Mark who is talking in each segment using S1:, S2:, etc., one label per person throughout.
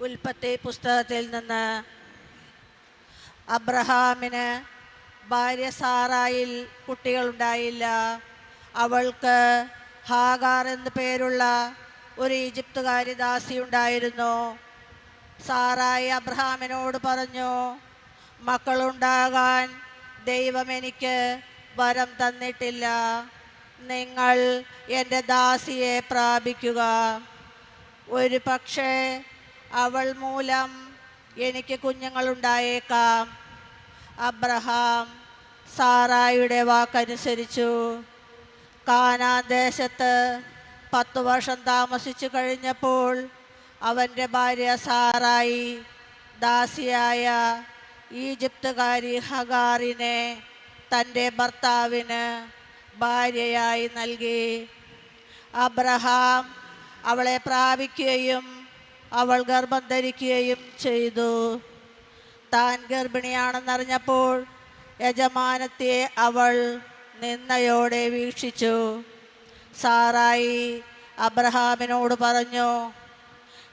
S1: ഉൽപ്പത്തി പുസ്തകത്തിൽ നിന്ന് അബ്രഹാമിന് ഭാര്യ സാറായിൽ കുട്ടികളുണ്ടായില്ല. അവൾക്ക് ഹാഗാർ എന്നു പേരുള്ള ഒരു ഈജിപ്തുകാരി ദാസി ഉണ്ടായിരുന്നു സാറായി അബ്രഹാമിനോട് പറഞ്ഞു മക്കളുണ്ടാകാൻ ദൈവം എനിക്ക് വരം തന്നിട്ടില്ല. നിങ്ങൾ എന്റെ ദാസിയെ പ്രാപിക്കുക. ഒരു പക്ഷേ അവൾ മൂലം എനിക്ക് കുഞ്ഞുങ്ങളുണ്ടായേക്കാം. അബ്രഹാം സാറായുടെ വാക്കനുസരിച്ചു. കാനാൻ ദേശത്ത് പത്തു വർഷം താമസിച്ചു കഴിഞ്ഞപ്പോൾ അവന്റെ ഭാര്യ സാറായി. ദാസിയായ ഈജിപ്തുകാരി ഹഗാറിനെ തന്റെ ഭർത്താവിന് ഭാര്യയായി നൽകി. അബ്രഹാം അവളെ പ്രാപിക്കുകയും അവൾ ഗർഭം ധരിക്കുകയും ചെയ്തു. താൻ ഗർഭിണിയാണെന്നറിഞ്ഞപ്പോൾ യജമാനത്തെ അവൾ നിന്നയോടെ വീക്ഷിച്ചു. സാറായി അബ്രഹാമിനോട് പറഞ്ഞു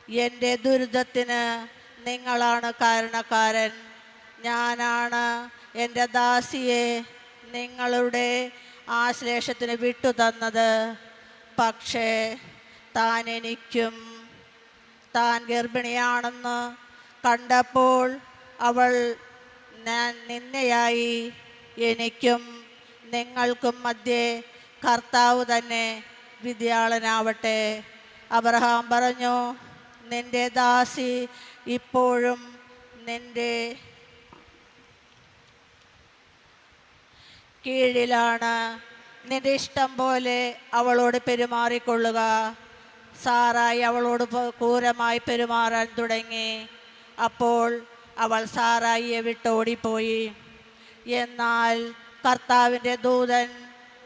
S1: എന്റെ ദുരിതത്തിന് നിങ്ങളാണ് കാരണക്കാരൻ. ഞാനാണ് എന്റെ ദാസിയെ നിങ്ങളുടെ ആശ്ലേഷത്തിന് വിട്ടു തന്നത് പക്ഷേ താൻ എനിക്കും താൻ ഗർഭിണിയാണെന്ന് കണ്ടപ്പോൾ അവൾ ഞാൻ നിന്നയായി എനിക്കും നിങ്ങൾക്കും മധ്യേ കർത്താവ് തന്നെ വിദ്യാളനാവട്ടെ. അബ്രഹാം പറഞ്ഞു നിന്റെ ദാസി ഇപ്പോഴും നിന്റെ കീഴിലാണ്. നിന്റെ ഇഷ്ടം പോലെ അവളോട് പെരുമാറിക്കൊള്ളുക. സാറായി അവളോട് ക്രൂരമായി പെരുമാറാൻ തുടങ്ങി. അപ്പോൾ അവൾ സാറായിയെ വിട്ടോടിപ്പോയി എന്നാൽ കർത്താവിന്റെ ദൂതൻ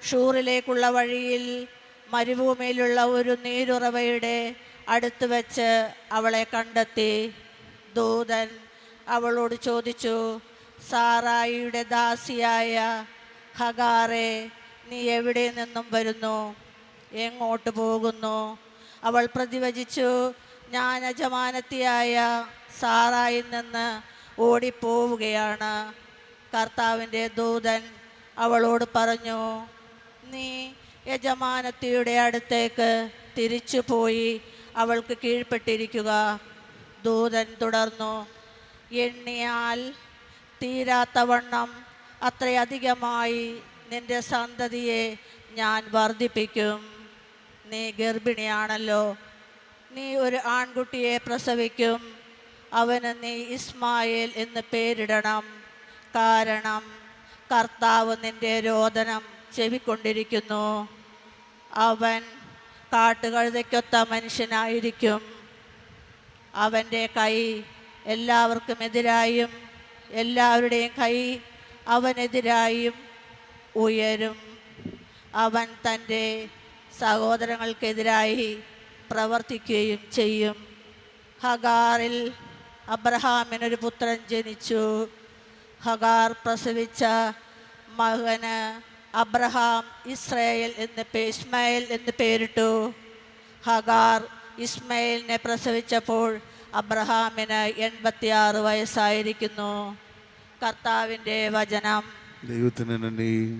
S1: ഷൂറിലേക്കുള്ള വഴിയിൽ മരുഭൂമിയിലുള്ള ഒരു നീരുറവയുടെ അടുത്ത് വെച്ച് അവളെ കണ്ടെത്തി. ദൂതൻ അവളോട് ചോദിച്ചു സാറായിയുടെ ദാസിയായ ഹഗാറെ നീ എവിടെ നിന്നും വരുന്നു? എങ്ങോട്ട് പോകുന്നു? അവൾ പ്രതിവചിച്ചു ഞാൻ യജമാനത്തിയായ സാറായിൽ നിന്ന് ഓടിപ്പോവുകയാണ്. കർത്താവിന്റെ ദൂതൻ അവളോട് പറഞ്ഞു നീ യജമാനത്തിയുടെ അടുത്തേക്ക് തിരിച്ചു പോയി അവൾക്ക് കീഴ്പ്പെട്ടിരിക്കുക. ദൂതൻ തുടർന്നു എണ്ണിയാൽ തീരാത്തവണ്ണം അത്രയധികമായി നിന്റെ സന്തതിയെ ഞാൻ വർദ്ധിപ്പിക്കും. നീ ഗർഭിണിയാണല്ലോ. നീ ഒരു ആൺകുട്ടിയെ പ്രസവിക്കും. അവന് നീ ഇസ്മായേൽ എന്ന് പേരിടണം. കാരണം കർത്താവ് നിന്റെ രോദനം ചെവിക്കൊണ്ടിരിക്കുന്നു. അവൻ കാട്ടുകഴുതയ്ക്കൊത്ത മനുഷ്യനായിരിക്കും. അവന്റെ കൈ എല്ലാവർക്കും എതിരായും എല്ലാവരുടെയും കൈ അവനെതിരായും ഉയരും. അവൻ തന്റെ സഹോദരങ്ങൾക്കെതിരായി പ്രവർത്തിക്കുകയും ചെയ്യും. ഹഗാറിൽ അബ്രഹാമിനൊരു പുത്രൻ ജനിച്ചു. ഹഗാർ പ്രസവിച്ച മകന് അബ്രഹാം ഇസ്രയേൽ എന്ന് ഇസ്മായേൽ എന്ന് പേരിട്ടു. ഹഗാർ ഇസ്മയിലിനെ പ്രസവിച്ചപ്പോൾ അബ്രഹാമിന് എൺപത്തിയാറ് വയസ്സായിരിക്കുന്നു. കർത്താവിന്റെ വചനം.
S2: ദൈവത്തിന് നന്ദി.